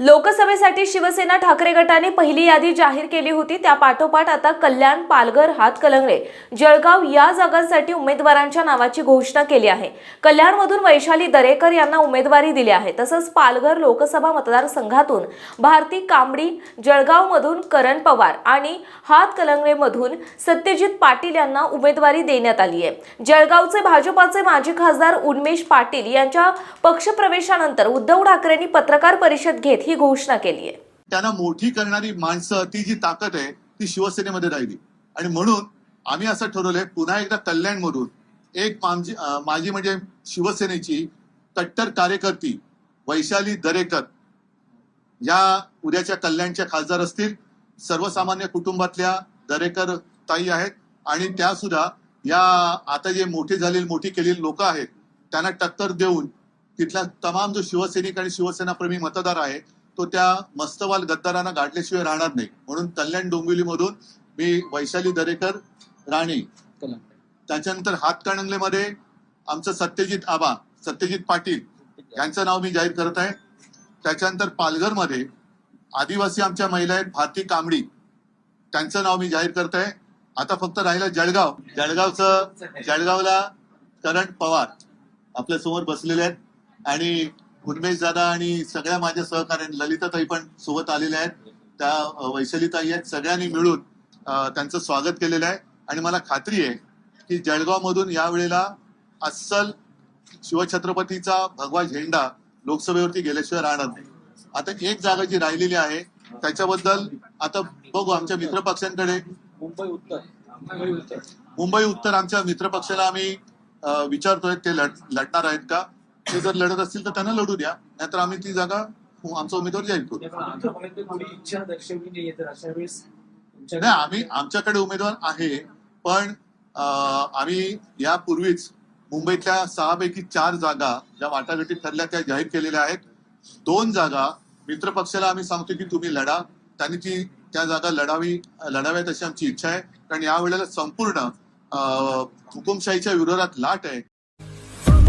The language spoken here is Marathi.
लोकसभेसाठी शिवसेना ठाकरे गटाने पहिली यादी जाहीर केली होती. त्या पाठोपाठ आता कल्याण पालघर हातकलंगरे जळगाव या जागांसाठी उमेदवारांच्या नावाची घोषणा केली आहे. कल्याणमधून वैशाली दरेकर यांना उमेदवारी दिली आहे. तसंच पालघर लोकसभा मतदारसंघातून भारती कांबडी जळगावमधून करण पवार आणि हातकलंगरेमधून सत्यजित पाटील यांना उमेदवारी देण्यात आली आहे. जळगावचे भाजपाचे माजी खासदार उन्मेश पाटील यांच्या पक्षप्रवेशानंतर उद्धव ठाकरेंनी पत्रकार परिषद घेत ही घोषणा केली आहे. त्यांना मोठी करणारी माणसं ती जी ताकद आहे ती शिवसेनेमध्ये राहिली. आणि म्हणून आम्ही असं ठरवलंय पुन्हा एकदा कल्याणमधून एक माझी म्हणजे शिवसेनेची कट्टर कार्यकर्ती वैशाली दरेकर या उद्याच्या कल्याणच्या खासदार असतील. सर्वसामान्य कुटुंबातल्या दरेकर ताई आहेत. आणि त्या सुद्धा या आता जे मोठी झालेली मोठी केलेली लोक आहेत त्यांना टक्कर देऊन तिथला तमाम जो शिवसैनिक आणि शिवसेनाप्रेमी मतदार आहे तो त्या मस्तवाल गद्दारांना गाठल्याशिवाय राहणार नाही. म्हणून कल्याण डोंबिवलीमधून मी वैशाली दरेकर राणे. त्याच्यानंतर हातकणंगलेमध्ये आमचं सत्यजित आबा सत्यजित पाटील यांचं नाव मी जाहीर करत आहे. त्याच्यानंतर पालघरमध्ये आदिवासी आमच्या महिला आहेत भारती कांबडी त्यांचं नाव मी जाहीर करत आहे. आता फक्त राहिलं जळगाव. जळगावचं जळगावला करण पवार आपल्यासमोर बसलेले आहेत. आणि उन्मेश दादा आणि सगळ्या माझ्या सहकार्याने ललिताताई पण सोबत आलेल्या आहेत. त्या वैशालीताई आहेत. सगळ्यांनी मिळून त्यांचं स्वागत केलेलं आहे. आणि मला खात्री आहे की जळगाव मधून यावेळेला अस्सल शिवछत्रपतीचा भगवा झेंडा लोकसभेवरती गेल्याशिवाय राहणार नाही. आता एक जागा जी राहिलेली आहे त्याच्याबद्दल आता बघू आमच्या मित्रपक्षांकडे. मुंबई उत्तर. मुंबई उत्तर आमच्या मित्रपक्षाला आम्ही विचारतोय ते लढणार आहेत का? ते जर लढत असतील तर त्यांना लढू द्या नाहीतर आम्ही ती जागा आमचा उमेदवार जाहीर करू. नाही आम्ही आमच्याकडे उमेदवार आहे पण आम्ही यापूर्वीच मुंबईतल्या सहापैकी चार जागा ज्या वाटाघाटी ठरल्या त्या जाहीर केलेल्या आहेत. दोन जागा मित्रपक्षाला आम्ही सांगतो की तुम्ही लढा त्यांनी ती त्या जागा लढावी लढाव्यात अशी आमची इच्छा आहे. कारण यावेळेला संपूर्ण अ, हुकुमशाहीच्या विरोधात लाट आहे.